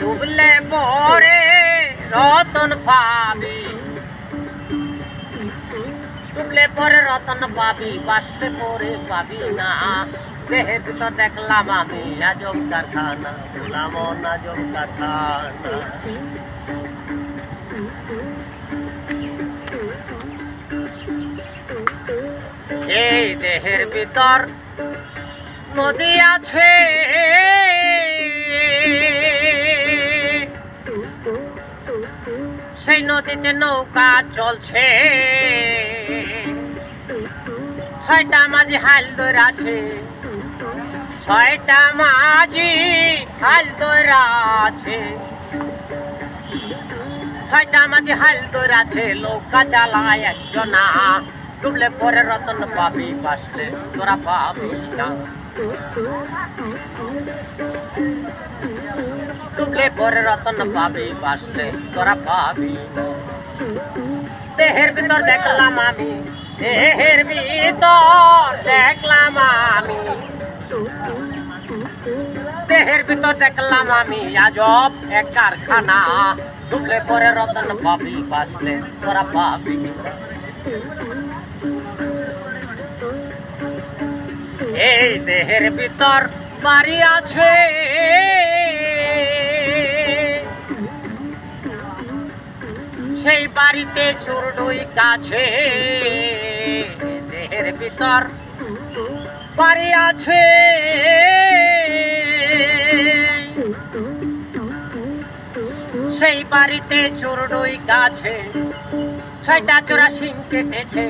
ডুবলে পরে রতন পাবি। ডুবলে পরে রতন পাবি বাসলে পরে পাবি না। দেহের ভিতর দেখলাম আমি আজব কারখানা বললাম আজব কারখানা এই দেহের ভিতর নদী আছে। সেই নদীতে নৌকা চলছে। ছয়টা মাঝি হাল আছে ছয়টা মাঝি হাল আছে ছয়টা মাঝি হাল আছে নৌকা চালায় একজনা। ডুবলে পরে রতন পাবি বাসলে তোরা পাবি না। ডুবলে পরে রতন পাবি বাসলে তোরা পাবি দেহের ভিতর দেখলাম আমি, দেহের ভিতর দেখলাম আমি। দেহের ভিতর দেখলাম আমি, আজব এক কারখানা। ডুবলে পরে রতন পাবি বাসলে তোরা পাবি এই দেহের ভিতর বাড়ি আছে। সেই বাড়িতে চুরডুই কাছে। দেহের ভিতর বাড়ি আছে। সেই বাড়িতে চুরডুই গাছে ছয়টা চোরা শিং কেটেছে,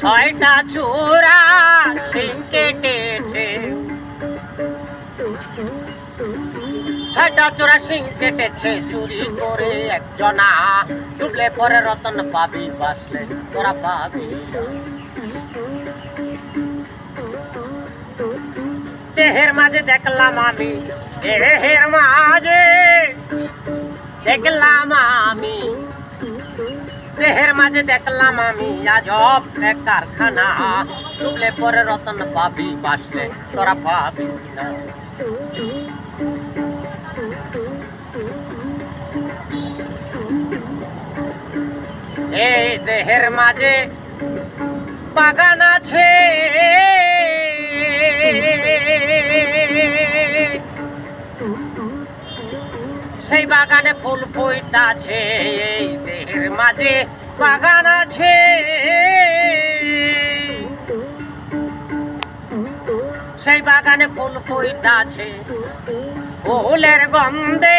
ছয়টা চোরা শিং কেটেছে। ছয়টা চোরা শিং কেটেছে, চুরি করে একজনা। ডুবলে পরে রতন পাবি বাসলে তোরা পাবি দেহের মাঝে দেখলাম আমি, দেহের মাঝে দেখলাম দেহের মাঝে দেখলাম আমি। আজব এক কারখানা। ডুবলে পরে রতন পাবি বাসলে। তোরা পাবি না এই দেহের মাঝে বাগান আছে। সেই বাগানে ফুল ফুইটাছে এই দেহের মাঝে বাগান আছে। সেই বাগানে ফুল ফুইটাছে ফুলের গন্ধে